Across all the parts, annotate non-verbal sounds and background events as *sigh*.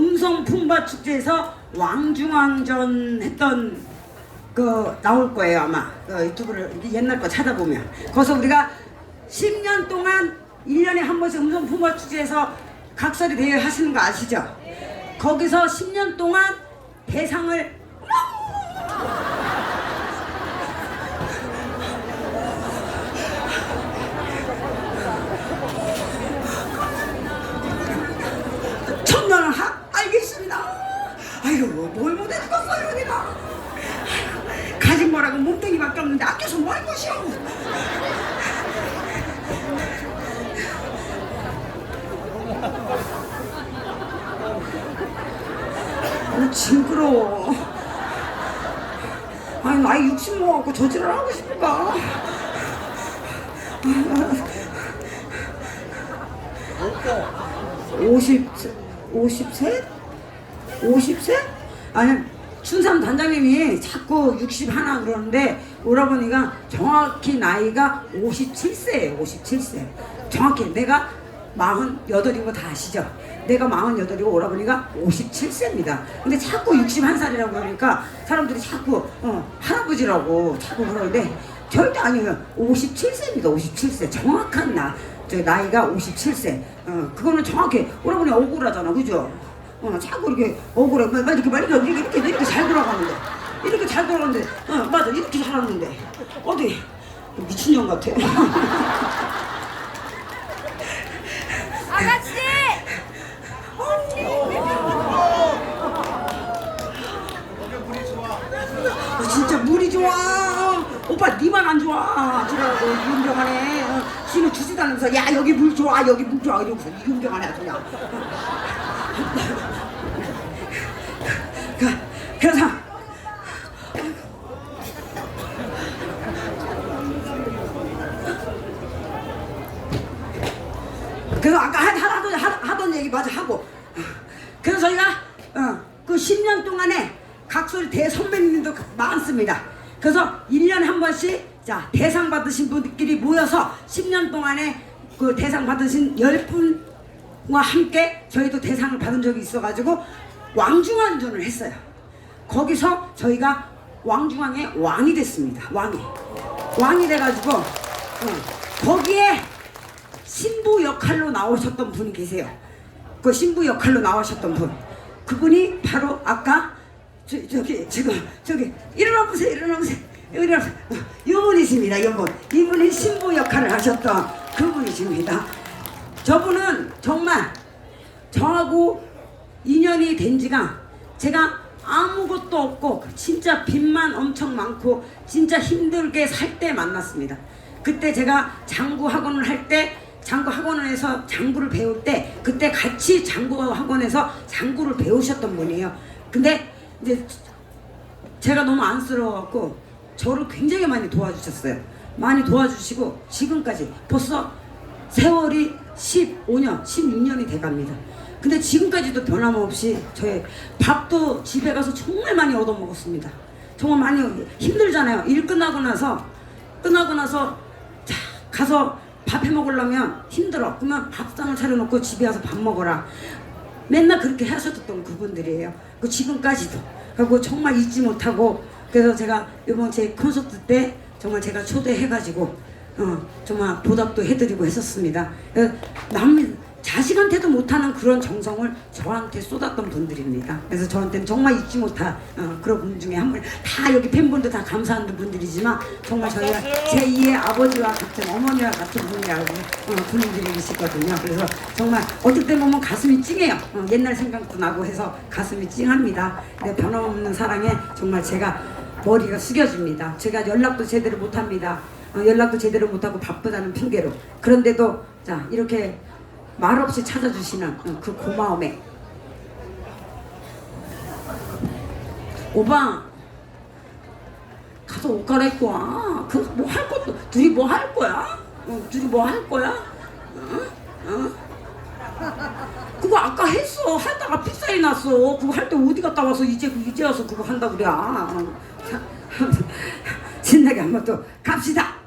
음성 품바 축제에서 왕중왕전 했던 그 나올 거예요 아마 그 유튜브를 옛날 거 찾아보면 거기서 우리가 10년 동안 1년에 한 번씩 음성 품바 축제에서 각설이 대회 하시는 거 아시죠? 거기서 10년 동안 대상을 거라고 몸뚱이밖에 없는데 아껴서 뭐할 것이오. 어, 징그러워. 아니 나이 60 먹었고 저지를 하고 싶을까? 50, 50세? 50세? 아니, 춘삼 단장님이 자꾸 60 하나 그러는데, 오라버니가 정확히 나이가 57세예요, 57세. 정확히 내가 48인 거 다 아시죠? 내가 48이고 오라버니가 57세입니다. 근데 자꾸 61살이라고 그러니까 사람들이 자꾸 어, 할아버지라고 자꾸 그러는데 절대 아니에요. 57세입니다. 57세. 정확한 나, 저 나이가 57세. 어, 그거는 정확히 오라버니 억울하잖아. 그죠? 어, 자꾸 이렇게 억울해. 막 이렇게 막 이렇게 이렇게 이렇게 잘 돌아가는데. 이렇게 잘 돌아가는데. 어, 맞아. 이렇게 잘하는데. 어디 미친년 같아. *laughs* 아가씨! 어, 진짜 물이 좋아. 어, 오빠 니만 안 좋아. 저라고 이은경하네. 어, 지는 주지도 않으면서 야 여기 물 좋아 여기 물 좋아 이러면서 이은경하네 아주 그냥. 그, 그래서 그래서 아까 하- 하던, 하- 마저 하고. 그래서 저희가 어, 그 10년 동안에 각소리 대선배님도 많습니다. 그래서 1년에 한 번씩 자 대상 받으신 분들끼리 모여서 10년 동안에 그 대상 받으신 10분과 함께 저희도 대상을 받은 적이 있어가지고 왕중왕전을 했어요. 거기서 저희가 왕중왕의 왕이 됐습니다. 왕이. 왕이 돼가지고 어, 거기에 신부 역할로 나오셨던 분이 계세요. 그 신부 역할로 나오셨던 분. 그분이 바로 아까 저, 저기 지금 저기 일어나 보세요. 일어나 보세요. 일어나 어, 이분이십니다. 이분. 이분이 신부 역할을 하셨던 그분이십니다. 저분은 정말 저하고 인연이 된 지가 제가 아무것도 없고 진짜 빚만 엄청 많고 진짜 힘들게 살 때 만났습니다. 그때 제가 장구 학원을 할 때 학원에서 장구를 배울 때 그때 같이 장구 학원에서 장구를 배우셨던 분이에요. 근데 이제 제가 너무 안쓰러워갖고 저를 굉장히 많이 도와주셨어요. 많이 도와주시고 지금까지 벌써 세월이 15년, 16년이 돼갑니다. 근데 지금까지도 변함없이 저의 밥도 집에 가서 정말 많이 얻어먹었습니다. 정말 많이 힘들잖아요. 일 끝나고 나서 끝나고 나서 자 가서 밥해 먹으려면 힘들어. 그러면 밥상을 차려놓고 집에 와서 밥 먹어라. 맨날 그렇게 하셨던 그분들이에요. 그 지금까지도. 그리고 정말 잊지 못하고 그래서 제가 이번 제 콘서트 때 정말 제가 초대해가지고 어, 정말 보답도 해드리고 했었습니다. 남 자식 한테도 못하는 그런 정성을 저한테 쏟았던 분들입니다. 그래서 저한테는 정말 잊지 못할 어, 그런 분 중에 한 분. 다 여기 팬분들 다 감사한 분들이지만 정말 저희가 제2의 아버지와 같은 어머니와 같은 분이라고 어, 분들이 계시거든요. 그래서 정말 어떨 때 보면 가슴이 찡해요. 어, 옛날 생각도 나고 해서 가슴이 찡합니다. 근데 변함없는 사랑에 정말 제가 머리가 숙여집니다. 제가 연락도 제대로 못합니다. 어, 연락도 제대로 못하고 바쁘다는 핑계로. 그런데도 자 이렇게 말없이 찾아주시는 어, 그 고마움에 오빠 가서 옷 갈아입고 와. 그뭐 할 것도 둘이 뭐 할 거야? 어, 둘이 뭐 할 거야? 어? 어? 그거 아까 했어. 하다가 픽사이 났어. 그거 할 때 어디 갔다 와서 이제 이제 와서 그거 한다 그래. 어. 자, *laughs* 신나게 한번 또 갑시다.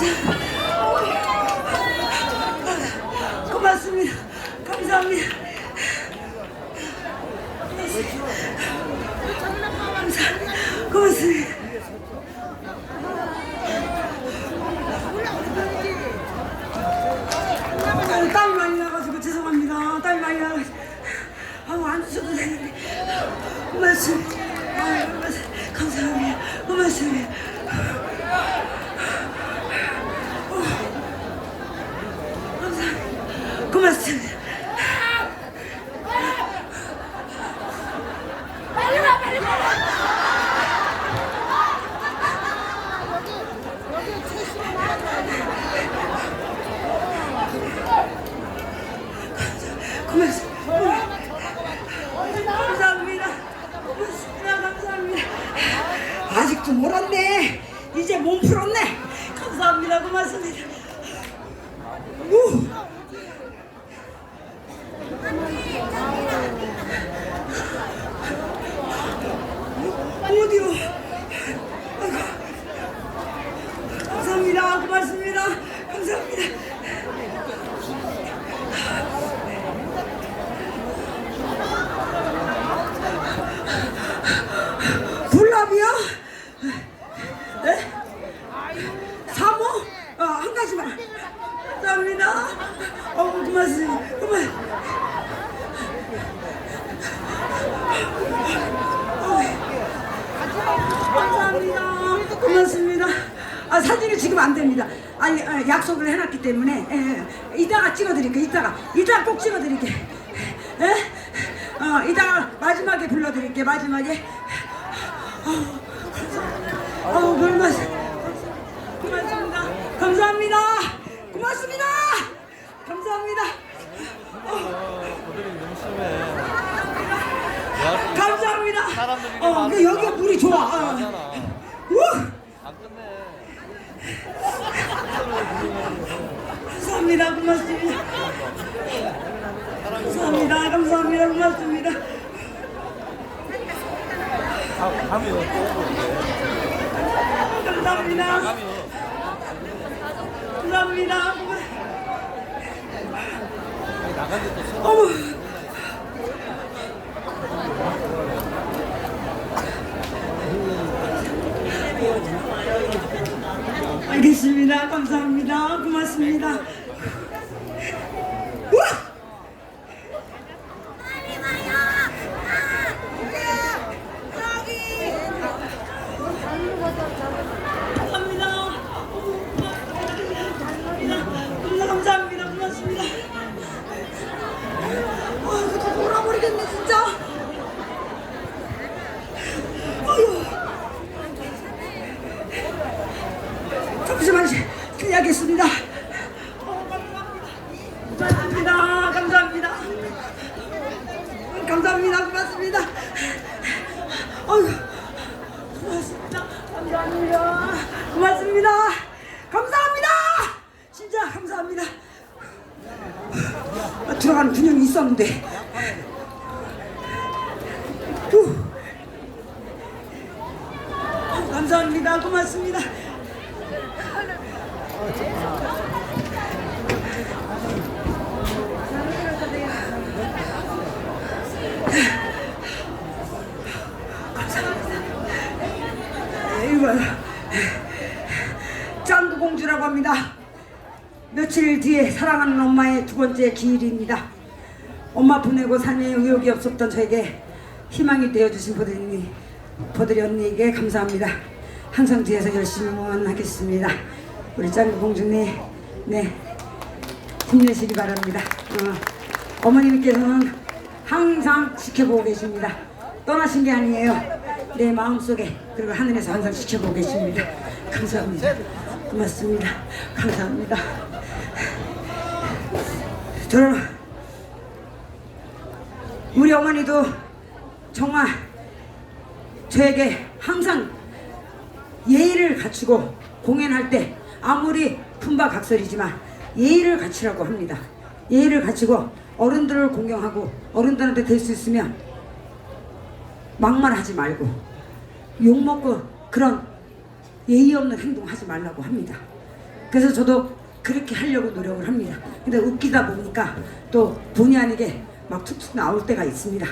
Thank *laughs* you. 감사합니다. 어, 고맙습니다. 고맙. 감사합니다. 고맙습니다. 아, 사진이 지금 안 됩니다. 아니, 아, 약속을 해놨기 때문에, 예, 예. 이따가 찍어드릴게요. 이따가. 이따가 꼭 찍어드릴게요. 예? 어, 이따가 마지막에 불러드릴게요. 마지막에. 아우 별말 고맙습니다. 감사합니다. 고맙습니다. 감사합니다. 고들이 너무 심해. 감사합니다. 사람들이 어. 그 여기가 물이 좋아. 어. 안 끝내. 감사합니다. 고맙습니다. 감사합니다. 감사합니다. 고맙습니다. 감이. 감사합니다. 감사합니다. 어머. 알겠습니다. 감사합니다. 고맙습니다. 우와! 감사합니다. 감사합니다. 감사합니다. 고맙습니다. 아, 이거 다 돌아버리겠네, 진짜. 아유. 잠시만요. 기대하겠습니다. 감사합니다. 감사합니다. 감사합니다. 고맙습니다. 아유, 고맙습니다. 감사합니다. 고맙습니다. 감사합니다. 진짜 감사합니다. 아, 들어가는 균형이 있었는데. 후. 감사합니다. 고맙습니다. 이거 짱구 공주라고 합니다. 며칠 뒤에 사랑하는 엄마의 두 번째 기일입니다. 엄마 보내고 삶에 의욕이 없었던 저에게 희망이 되어주신 보들이 보들이 언니에게 감사합니다. 항상 뒤에서 열심히 응원하겠습니다. 우리 짱구 공주님, 네 힘내시기 바랍니다. 어, 어머님께서는 항상 지켜보고 계십니다. 떠나신 게 아니에요. 내 마음속에 그리고 하늘에서 항상 지켜보고 계십니다. 감사합니다. 고맙습니다. 감사합니다. 저는 우리 어머니도 정말 저에게 항상 예의를 갖추고 공연할 때 아무리 품바각설이지만 예의를 갖추라고 합니다. 예의를 갖추고 어른들을 공경하고 어른들한테 될 수 있으면 막말하지 말고 욕먹고 그런 예의 없는 행동하지 말라고 합니다. 그래서 저도 그렇게 하려고 노력을 합니다. 근데 웃기다 보니까 또 본의 아니게 막 툭툭 나올 때가 있습니다.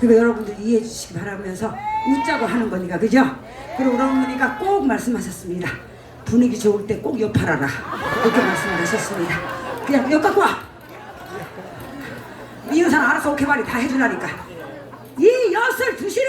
그리고 여러분들 이해해 주시기 바라면서 웃자고 하는 거니까 그죠? 그리고 우리 어머니가 꼭 말씀하셨습니다. 분위기 좋을 때 꼭 옆팔아라 이렇게 말씀을 하셨습니다. 그냥 옆 갖고 와! 이 의사는 알아서 오케바리 다 해주라니까. 이 엿을 드시는